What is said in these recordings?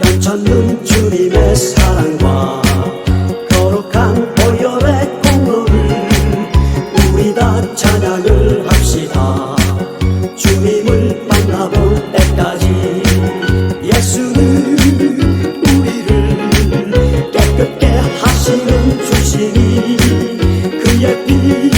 변찮는 주님의 사랑과 거룩한 보혈의 공로를 우리 다 찬양을 합시다. 주님을 만나볼 때까지 예수는 우리를 깨끗게 하시는 주시니 그의 피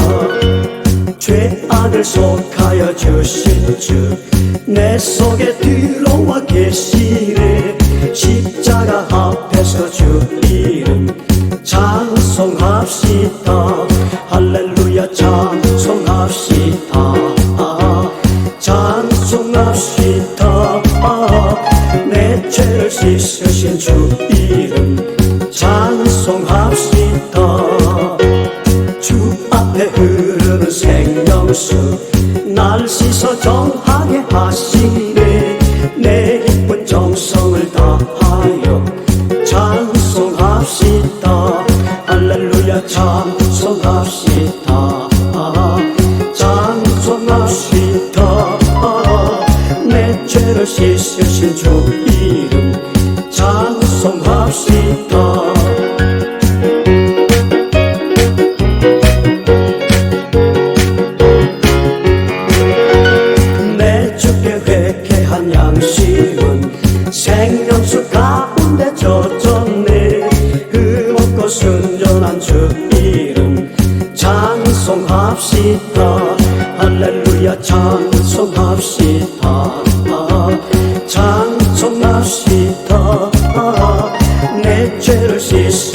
죄악을 속하여 주신 주 내 속에 들어와 계시네. 십자가 앞에서 주 이름 찬송합시다. 할렐루야 찬송합시다. 찬송합시다. 내 죄를 씻으신 주 생명수 날 씻어 정하게 하시네 내 기쁜 정성을 다하여 찬송합시다. 할렐루야 찬송합시다. 찬송합시다. 내 죄를 씻으신 주 이름 찬송합시다 순전한 주 이름 찬송합시다. 할렐루야 찬송합시다. 찬송합시다. 내 죄를 씻어